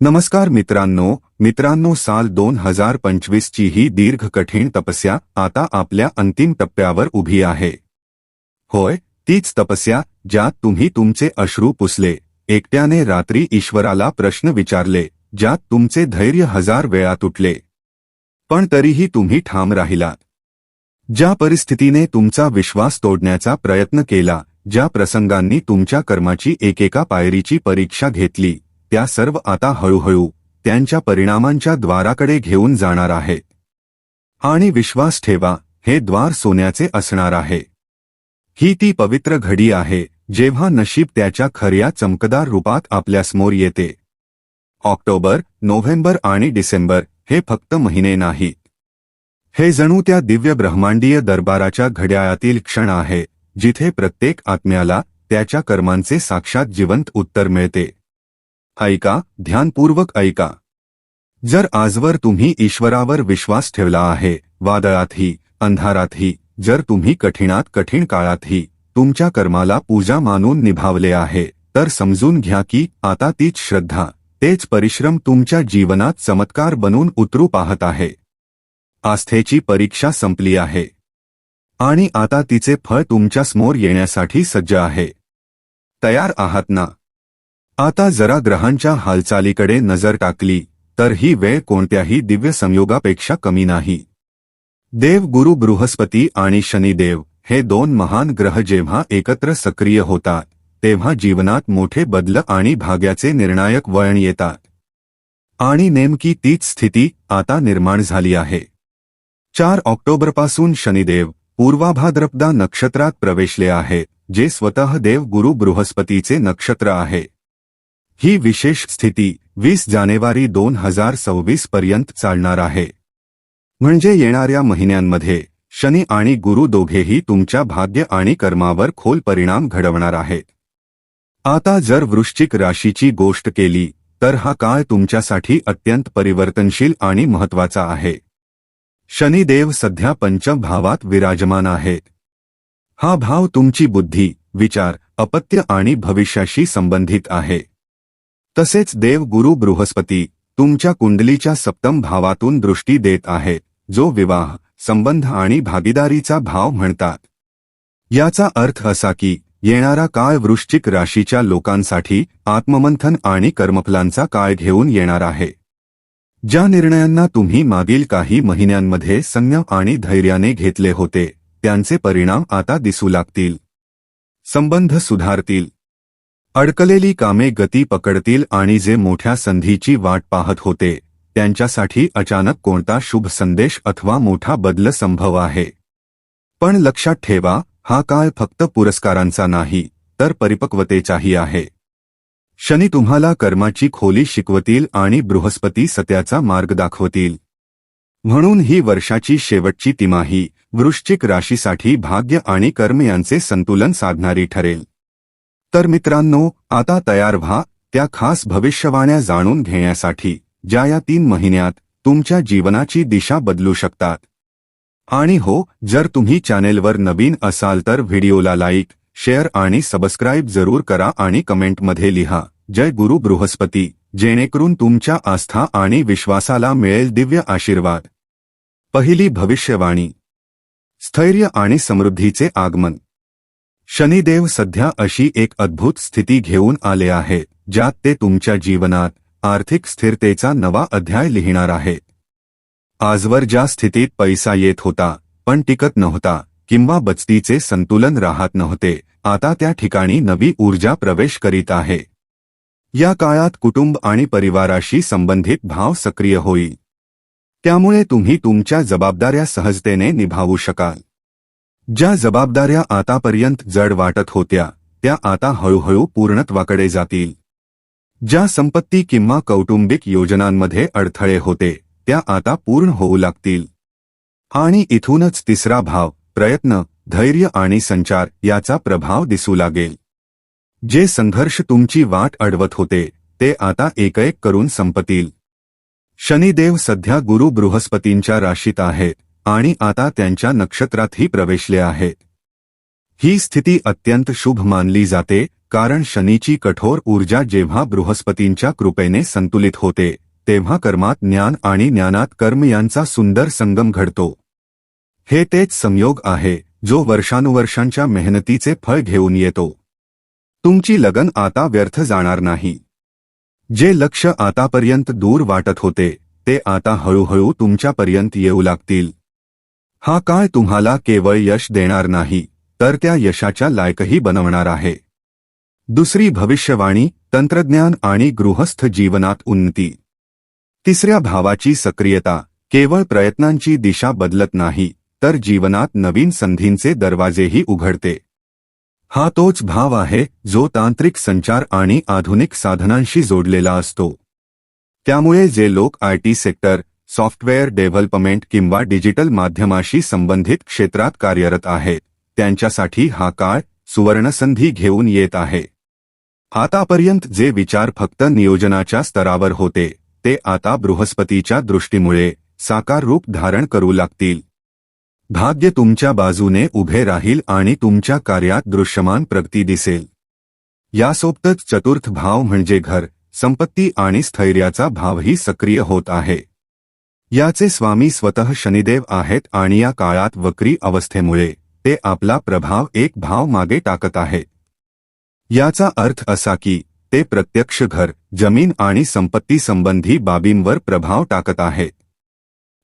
नमस्कार मित्रांनो मित्रांनो साल दोन हजार पंचवीसची ही दीर्घ कठीण तपस्या आता आपल्या अंतिम टप्प्यावर उभी आहे. होय तीच तपस्या ज्यात तुम्ही तुमचे अश्रू पुसले. एकट्याने रात्री ईश्वराला प्रश्न विचारले ज्यात तुमचे धैर्य हजार वेळा तुटले. पण तरीही तुम्ही ठाम राहिलात. ज्या परिस्थितीने तुमचा विश्वास तोडण्याचा प्रयत्न केला ज्या प्रसंगांनी तुमच्या कर्माची एकेका पायरीची परीक्षा घेतली त्या सर्व आता हळूहळू त्यांच्या परिणामांच्या द्वाराकडे घेऊन जाणार आहे. आणि विश्वास ठेवा हे द्वार सोन्याचे असणार आहे. ही ती पवित्र घडी आहे जेव्हा नशीब त्याच्या खऱ्या चमकदार रूपात आपल्यासमोर येते. ऑक्टोबर नोव्हेंबर आणि डिसेंबर हे फक्त महिने नाहीत हे जणू त्या दिव्य ब्रह्मांडीय दरबाराच्या घड्याळातील क्षण आहे जिथे प्रत्येक आत्म्याला त्याच्या कर्मांचे साक्षात जिवंत उत्तर मिळते. ऐका ध्यानपूर्वक ऐका. जर आजवर तुम्ही ईश्वरावर विश्वास ठेवला आहे वादळातही अंधारातही जर तुम्ही कठीणात कठीण काळातही तुमच्या कर्माला पूजा मानून निभावले आहे तर समजून घ्या की आता तीच श्रद्धा तेच परिश्रम तुमच्या जीवनात चमत्कार बनून उतरू पाहत आहे. आस्थेची परीक्षा संपली आहे. आणि आता तिचे फळ तुमच्यासमोर येण्यासाठी सज्ज आहे. तयार आहात ना? आता जरा ग्रहांच्या हालचालीकडे नजर टाकली तर ही वेळ कोणत्याही दिव्य संयोगापेक्षा कमी नाही. देव गुरु बृहस्पती आणि शनिदेव हे दोन महान ग्रह जेव्हा एकत्र सक्रिय होतात तेव्हा जीवनात मोठे बदल आणि भाग्याचे निर्णायक वळण येतात. आणि नेमकी तीच स्थिती आता निर्माण झाली आहे. चार ऑक्टोबरपासून शनिदेव पूर्वाभाद्रपदा नक्षत्रात प्रवेशले आहे जे स्वतः देव गुरु बृहस्पतीचे नक्षत्र आहे. ही विशेष स्थिती वीस जानेवारी दोन हजार सव्वीस पर्यंत चालणार आहे. म्हणजे येणाऱ्या महिन्यांमध्ये शनी आणि गुरु दोघेही तुमच्या भाग्य आणि कर्मावर खोल परिणाम घडवणार आहेत. आता जर वृश्चिक राशीची गोष्ट केली तर हा काळ तुमच्यासाठी अत्यंत परिवर्तनशील आणि महत्त्वाचा आहे. शनिदेव सध्या पंचम भावात विराजमान आहे. हा भाव तुमची बुद्धी विचार अपत्य आणि भविष्याशी संबंधित आहे. तसेच देव गुरु बृहस्पती तुमच्या कुंडलीच्या सप्तम भावातून दृष्टी देत आहे जो विवाह संबंध आणि भागीदारीचा भाव म्हणतात. याचा अर्थ असा की येणारा काळ वृश्चिक राशीच्या लोकांसाठी आत्ममंथन आणि कर्मफलांचा काळ घेऊन येणार आहे. ज्या निर्णयांना तुम्ही मागील काही महिन्यांमध्ये संयम आणि धैर्याने घेतले होते त्यांचे परिणाम आता दिसू लागतील. संबंध सुधारतील. अडकलेली कामे गती पकडतील आणि जे मोठ्या संधीची वाट पाहत होते त्यांच्यासाठी अचानक कोणता शुभ संदेश अथवा मोठा बदल संभव आहे. पण लक्षात ठेवा हा काळ फक्त पुरस्कारांचा नाही तर परिपक्वतेचाही आहे. शनी तुम्हाला कर्माची खोली शिकवतील आणि बृहस्पती सत्याचा मार्ग दाखवतील. म्हणून ही वर्षाची शेवटची तिमाही वृश्चिक राशीसाठी भाग्य आणि कर्म यांचे संतुलन साधणारी ठरेल. तर मित्रांनो आता तयार व्हा त्या खास भविष्यवाण्या जाणून घेण्यासाठी ज्या या तीन महिन्यात तुमच्या जीवनाची दिशा बदलू शकतात. आणि हो जर तुम्ही चॅनेलवर नवीन असाल तर व्हिडिओला लाईक शेअर आणि सबस्क्राईब जरूर करा आणि कमेंटमध्ये लिहा जय गुरु बृहस्पती जेणेकरून तुमच्या आस्था आणि विश्वासाला मिळेल दिव्य आशीर्वाद. पहिली भविष्यवाणी. स्थैर्य आणि समृद्धीचे आगमन. शनिदेव सध्या अशी एक अद्भुत स्थिती घेऊन आले आहे ज्यात ते तुमच्या जीवनात आर्थिक स्थिरतेचा नवा अध्याय लिहिणार आहे. आजवर ज्या स्थितीत पैसा येत होता पण टिकत नव्हता किंवा बचतीचे संतुलन राहत नव्हते आता त्या ठिकाणी नवी ऊर्जा प्रवेश करीत आहे. या काळात कुटुंब आणि परिवाराशी संबंधित भाव सक्रिय होईल. त्यामुळे तुम्ही तुमच्या जबाबदाऱ्या सहजतेने निभावू शकाल. ज्या जबाबदाऱ्या आतापर्यंत जड वाटत होत्या त्या आता हळूहळू पूर्णत्वाकडे जातील. ज्या संपत्ती किंवा कौटुंबिक योजनांमध्ये अडथळे होते त्या आता पूर्ण होऊ लागतील. आणि इथूनच तिसरा भाव प्रयत्न धैर्य आणि संचार याचा प्रभाव दिसू लागेल. जे संघर्ष तुमची वाट अडवत होते ते आता एक एक करून संपतील. शनिदेव सध्या गुरु बृहस्पतींच्या राशीत आहेत आणि आता त्यांच्या नक्षत्रातही प्रवेशले आहेत ही स्थिती अत्यंत शुभ मानली जाते कारण शनीची कठोर ऊर्जा जेव्हा बृहस्पतींच्या कृपेने संतुलित होते तेव्हा कर्मात ज्ञान आणि ज्ञानात कर्म यांचा सुंदर संगम घडतो. हे तेच संयोग आहे जो वर्षानुवर्षांच्या मेहनतीचे फळ घेऊन येतो. तुमची लगन आता व्यर्थ जाणार नाही. जे लक्ष आतापर्यंत दूर वाटत होते ते आता हळूहळू तुमच्यापर्यंत येऊ लागतील. हा काळ तुम्हाला केवळ यश देणार नाही तर त्या यशाच्या लायकही बनवणार आहे. दुसरी भविष्यवाणी तंत्रज्ञान आणि गृहस्थ जीवनात उन्नती. तिसऱ्या भावाची सक्रियता केवळ प्रयत्नांची दिशा बदलत नाही तर जीवनात नवीन संधींचे दरवाजेही उघडते. हा तोच भाव आहे जो तांत्रिक संचार आणि आधुनिक साधनांशी जोडलेला असतो. त्यामुळे जे लोक आयटी सेक्टर सॉफ्टवेअर डेव्हलपमेंट किंवा डिजिटल माध्यमाशी संबंधित क्षेत्रात कार्यरत आहेत त्यांच्यासाठी हा काळ सुवर्णसंधी घेऊन येत आहे. आतापर्यंत जे विचार फक्त नियोजनाच्या स्तरावर होते ते आता बृहस्पतीच्या दृष्टीमुळे साकार रूप धारण करू लागतील. भाग्य तुमच्या बाजूने उभे राहील आणि तुमच्या कार्यात दृश्यमान प्रगती दिसेल. यासोबतच चतुर्थ भाव म्हणजे घर संपत्ती आणि स्थैर्याचा भावही सक्रिय होत आहे. याचे स्वामी स्वतः शनिदेव आहेत आणि या काळात वक्री अवस्थेमुळे ते आपला प्रभाव एक भाव मागे टाकत आहेत याचा अर्थ असा की ते प्रत्यक्ष घर जमीन आणि संपत्ती संबंधी बाबींवर प्रभाव टाकत आहेत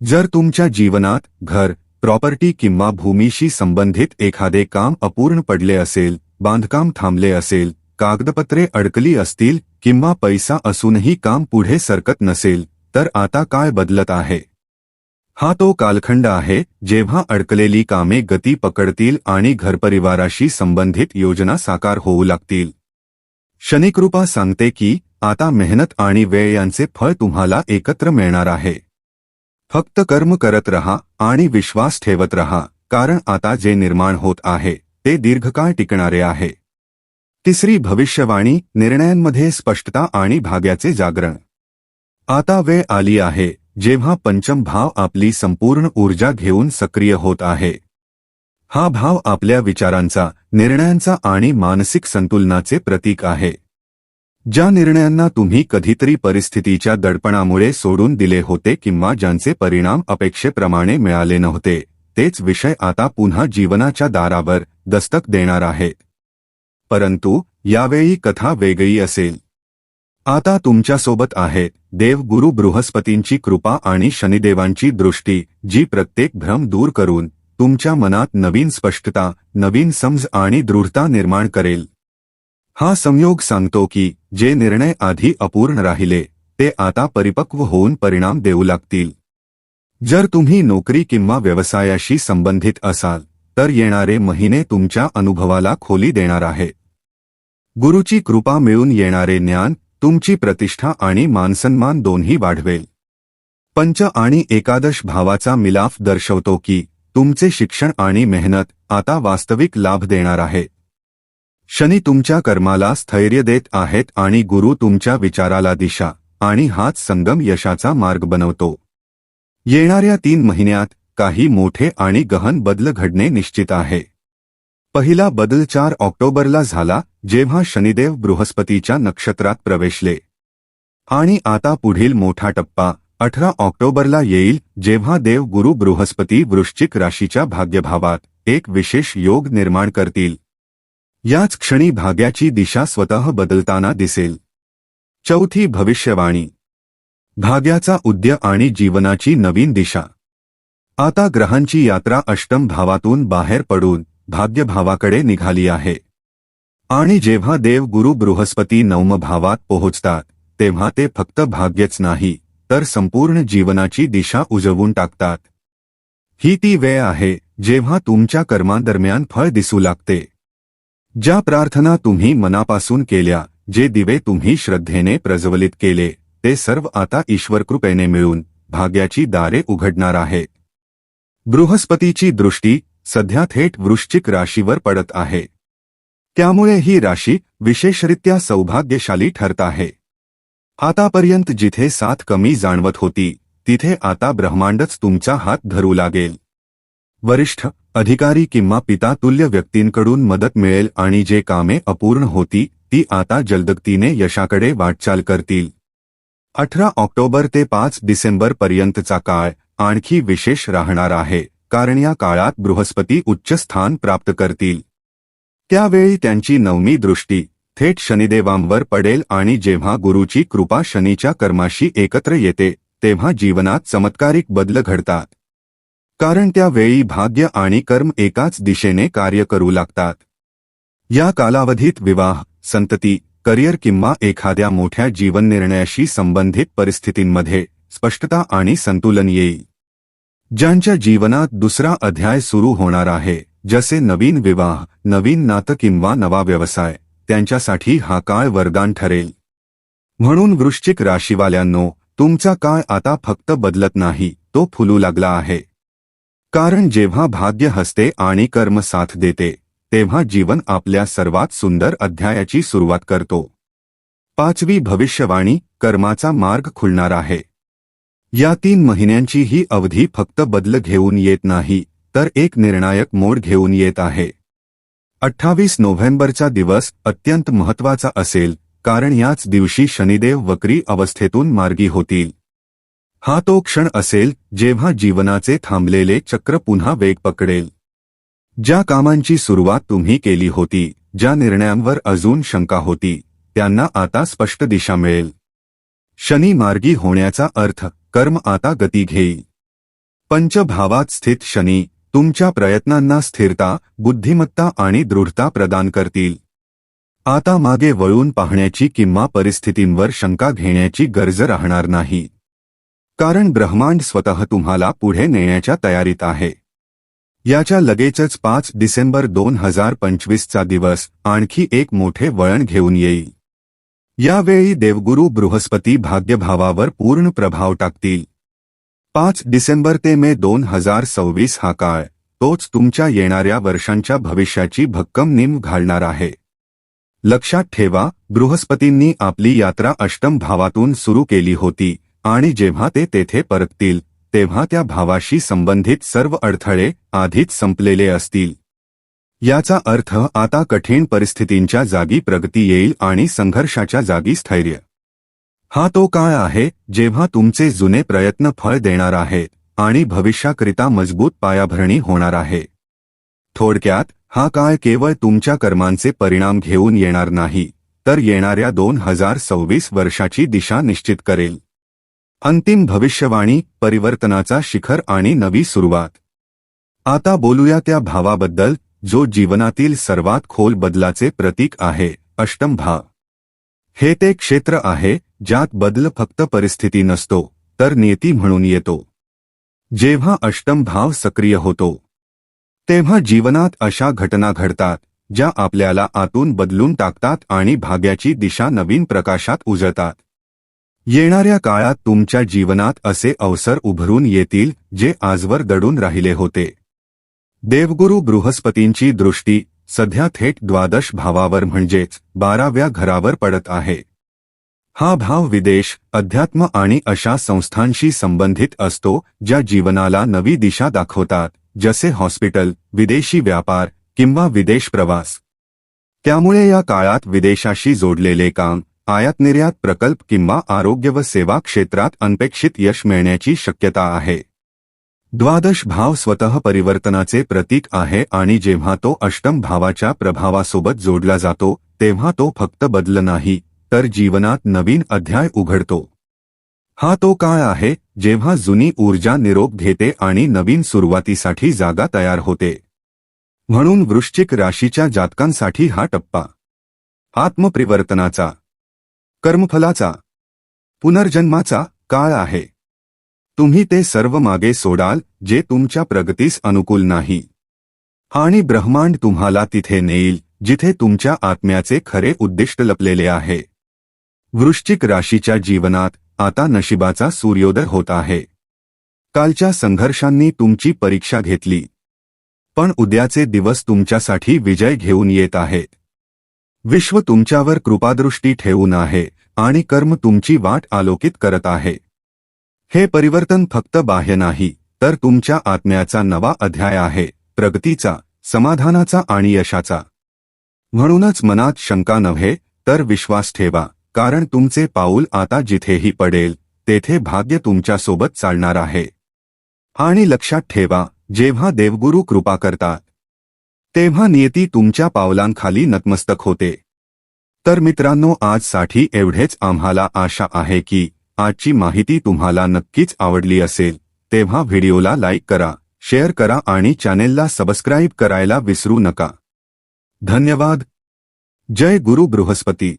जर तुमच्या जीवनात घर प्रॉपर्टी किंवा भूमीशी संबंधित एखादे काम अपूर्ण पडले असेल बांधकाम थांबले असेल कागदपत्रे अडकली असतील किंवा पैसा असूनही काम पुढे सरकत नसेल तर आता काय बदलत आहे? हा तो कालखंड आहे जेव्हा अडकलेली कामे गती पकडतील आणि घरपरिवाराशी संबंधित योजना साकार होऊ लागतील. शनिकृपा सांगते की आता मेहनत आणि वेळ यांचे फळ तुम्हाला एकत्र मिळणार आहे. फक्त कर्म करत रहा आणि विश्वास ठेवत रहा कारण आता जे निर्माण होत आहे ते दीर्घकाळ टिकणारे आहे. तिसरी भविष्यवाणी निर्णयांमध्ये स्पष्टता आणि भाग्याचे जागरण. आता वेळ आली आहे जेव्हा पंचम भाव आपली संपूर्ण ऊर्जा घेऊन सक्रिय होत आहे. हा भाव आपल्या विचारांचा निर्णयांचा आणि मानसिक संतुलनाचे प्रतीक आहे. ज्या निर्णयांना तुम्ही कधीतरी परिस्थितीच्या दडपणामुळे सोडून दिले होते किंवा ज्यांचे परिणाम अपेक्षेप्रमाणे मिळाले नव्हते तेच विषय आता पुन्हा जीवनाच्या दारावर दस्तक देणार आहे. परंतु यावेळी कथा वेगळी असेल. आता तुमच्यासोबत आहे देव गुरु बृहस्पतींची कृपा आणि शनिदेवांची दृष्टी जी प्रत्येक भ्रम दूर करून तुमच्या मनात नवीन स्पष्टता नवीन समज आणि दृढता निर्माण करेल. हा संयोग सांगतो की जे निर्णय आधी अपूर्ण राहिले ते आता परिपक्व होऊन परिणाम देऊ लागतील. जर तुम्ही नोकरी किंवा व्यवसायाशी संबंधित असाल तर येणारे महिने तुमच्या अनुभवाला खोली देणार आहे. गुरुची कृपा मिळून येणारे ज्ञान तुमची प्रतिष्ठा आणि मानसन्मान दोन्ही वाढवेल. पंच आणि एकादश भावाचा मिलाफ दर्शवतो की तुमचे शिक्षण आणि मेहनत आता वास्तविक लाभ देणार आहे. शनी तुमच्या कर्माला स्थैर्य देत आहेत आणि गुरु तुमच्या विचाराला दिशा आणि हाच संगम यशाचा मार्ग बनवतो. येणाऱ्या तीन महिन्यात काही मोठे आणि गहन बदल घडणे निश्चित आहे. पहिला बदल चार ऑक्टोबरला झाला जेव्हा शनिदेव बृहस्पतीच्या नक्षत्रात प्रवेशले. आणि आता पुढील मोठा टप्पा अठरा ऑक्टोबरला येईल जेव्हा देव गुरु बृहस्पती वृश्चिक राशीच्या भाग्यभावात एक विशेष योग निर्माण करतील. याच क्षणी भाग्याची दिशा स्वतः बदलताना दिसेल. चौथी भविष्यवाणी. भाग्याचा उद्य आणि जीवनाची नवीन दिशा. आता ग्रहांची यात्रा अष्टम भावातून बाहेर पडून भाग्यभावाकडे निघाली आहे. आणि जेव्हा देव गुरु बृहस्पती नवमभावात पोहोचतात तेव्हा ते फक्त भाग्यच नाही तर संपूर्ण जीवनाची दिशा उजवून टाकतात. ही ती वेळ आहे जेव्हा तुमच्या कर्मांदरम्यान फळ दिसू लागते. ज्या प्रार्थना तुम्ही मनापासून केल्या जे दिवे तुम्ही श्रद्धेने प्रज्वलित केले ते सर्व आता ईश्वरकृपेने मिळून भाग्याची दारे उघडणार आहे. बृहस्पतीची दृष्टी सध्या थेट वृश्चिक राशीवर पडत आहे. त्यामुळे ही राशी विशेषरित्या सौभाग्यशाली ठरत आहे. आतापर्यंत जिथे साथ कमी जाणवत होती तिथे आता ब्रह्मांडच तुमचा हात धरू लागेल. वरिष्ठ अधिकारी किंवा पितातुल्य व्यक्तींकडून मदत मिळेल आणि जे कामे अपूर्ण होती ती आता जलदगतीने यशाकडे वाटचाल करतील. अठरा ऑक्टोबर ते पाच डिसेंबर पर्यंतचा काळ आणखी विशेष राहणार आहे. कारण या काळात बृहस्पती उच्च स्थान प्राप्त करतील. त्यावेळी त्यांची नवमी दृष्टी थेट शनिदेवांवर पडेल आणि जेव्हा गुरुची कृपा शनीच्या कर्माशी एकत्र येते तेव्हा जीवनात चमत्कारिक बदल घडतात. कारण त्यावेळी भाग्य आणि कर्म एकाच दिशेने कार्य करू लागतात. या कालावधीत विवाह संतती करिअर किंवा एखाद्या मोठ्या जीवन निर्णयाशी संबंधित परिस्थितींमध्ये स्पष्टता आणि संतुलन येईल. ज्यांच्या जीवनात दुसरा अध्याय सुरू होणार आहे जसे नवीन विवाह नवीन नातं किंवा नवा व्यवसाय त्यांच्यासाठी हा काळ वरदान ठरेल. म्हणून वृश्चिक राशीवाल्यांनो तुमचा काळ आता फक्त बदलत नाही तो फुलू लागला आहे. कारण जेव्हा भाग्य हसते आणि कर्म साथ देते तेव्हा जीवन आपल्या सर्वात सुंदर अध्यायाची सुरुवात करतो. पाचवी भविष्यवाणी कर्माचा मार्ग खुलणार आहे. या तीन महिन्यांची ही अवधी फक्त बदल घेऊन येत नाही तर एक निर्णायक मोड घेऊन येत आहे. अठ्ठावीस नोव्हेंबरचा दिवस अत्यंत महत्त्वाचा असेल कारण याच दिवशी शनिदेव वक्री अवस्थेतून मार्गी होतील. हा तो क्षण असेल जेव्हा जीवनाचे थांबलेले चक्र पुन्हा वेग पकडेल. ज्या कामांची सुरुवात तुम्ही केली होती ज्या निर्णयांवर अजून शंका होती त्यांना आता स्पष्ट दिशा मिळेल. शनी मार्गी होण्याचा अर्थ कर्म आता गती घेईल पंचभावात स्थित शनी तुमच्या प्रयत्नांना स्थिरता बुद्धिमत्ता आणि दृढता प्रदान करतील. आता मागे वळून पाहण्याची किंवा परिस्थितींवर शंका घेण्याची गरज राहणार नाही. कारण ब्रह्मांड स्वतः तुम्हाला पुढे नेण्याच्या तयारीत आहे. याच्या लगेचच पाच डिसेंबर दोन हजार पंचवीसचा दिवस आणखी एक मोठे वळण घेऊन येईल. यावेळी देवगुरू बृहस्पती भाग्यभावावर पूर्ण प्रभाव टाकतील. पाच डिसेंबर ते मे दोन हजार सव्वीस हा काळ तोच तुमच्या येणाऱ्या वर्षांच्या भविष्याची भक्कम निम घालणार आहे. लक्षात ठेवा बृहस्पतींनी आपली यात्रा अष्टम भावातून सुरू केली होती आणि जेव्हा ते तेथे परततील तेव्हा त्या भावाशी संबंधित सर्व अडथळे आधीच संपलेले असतील. याचा अर्थ आता कठीण परिस्थितींच्या जागी प्रगती येईल आणि संघर्षाच्या जागी स्थैर्य. हा तो काळ आहे जेव्हा तुमचे जुने प्रयत्न फळ देणार आहेत आणि भविष्याकरिता मजबूत पायाभरणी होणार आहे. थोडक्यात हा काळ केवळ तुमच्या कर्मांचे परिणाम घेऊन येणार नाही तर येणाऱ्या दोन हजार सव्वीस वर्षाची दिशा निश्चित करेल. अंतिम भविष्यवाणी परिवर्तनाचा शिखर आणि नवी सुरुवात. आता बोलूया त्या भावाबद्दल जो जीवनातील सर्वात खोल बदलाचे प्रतीक आहे अष्टम भाव हे ते क्षेत्र आहे ज्यात बदल फक्त परिस्थिती नसतो तर नेती म्हणून येतो. जेव्हा अष्टम भाव सक्रिय होतो तेव्हा जीवनात अशा घटना घडतात ज्या आपल्याला आतून बदलून टाकतात आणि भाग्याची दिशा नवीन प्रकाशात उजळतात. येणाऱ्या काळात तुमच्या जीवनात असे अवसर उभरून येतील जे आजवर दडून राहिले होते. देवगुरु बृहस्पतींची दृष्टी सध्या थेट द्वादश भावावर म्हणजेच बाराव्या घरावर पडत आहे. हा भाव विदेश अध्यात्म आणि अशा संस्थांशी संबंधित असतो ज्या जीवनाला नवी दिशा दाखवतात जसे हॉस्पिटल विदेशी व्यापार किंवा विदेश प्रवास. त्यामुळे या काळात विदेशाशी जोडलेले काम आयात निर्यात प्रकल्प किंवा आरोग्य व सेवा क्षेत्रात अनपेक्षित यश मिळण्याची शक्यता आहे. द्वादश भाव स्वतः परिवर्तनाचे प्रतीक आहे आणि जेव्हा तो अष्टम भावाच्या प्रभावासोबत जोडला जातो तेव्हा तो फक्त बदल नाही तर जीवनात नवीन अध्याय उघडतो. हा तो काळ आहे जेव्हा जुनी ऊर्जा निरोप घेते आणि नवीन सुरुवातीसाठी जागा तयार होते. म्हणून वृश्चिक राशीच्या जातकांसाठी हा टप्पा. आत्मपरिवर्तनाचा. कर्मफलाचा. पुनर्जन्माचा काळ आहे. तुम्ही ते सर्व मागे सोडाल जे तुमच्या प्रगतीस अनुकूल नाही. आणि ब्रह्मांड तुम्हाला तिथे नेईल जिथे तुमच्या आत्म्याचे खरे उद्दिष्ट लपलेले आहे. वृश्चिक राशीच्या जीवनात आता नशिबाचा सूर्योदय होत आहे. कालच्या संघर्षांनी तुमची परीक्षा घेतली. पण उद्याचे दिवस तुमच्यासाठी विजय घेऊन येत आहेत विश्व तुमच्यावर कृपादृष्टी ठेवून आहे आणि कर्म तुमची वाट आलोकित करत आहे. हे परिवर्तन फक्त बाह्य नाही तर तुमच्या आत्म्याचा नवा अध्याय आहे प्रगतीचा समाधानाचा आणि यशाचा. म्हणूनच मनात शंका नव्हे तर विश्वास ठेवा कारण तुमचे पाऊल आता जिथेही पडेल तेथे भाग्य तुमच्यासोबत चालणार आहे. आणि लक्षात ठेवा जेव्हा देवगुरु कृपा करतात तेव्हा नियती तुमच्या पावलांखाली नतमस्तक होते. तर मित्रांनो आजसाठी एवढेच. आम्हाला आशा आहे की आजची माहिती तुम्हाला नक्कीच आवडली असेल तेव्हा व्हिडिओला लाईक करा शेअर करा आणि चॅनेलला सबस्क्राईब करायला विसरू नका. धन्यवाद. जय गुरु बृहस्पती.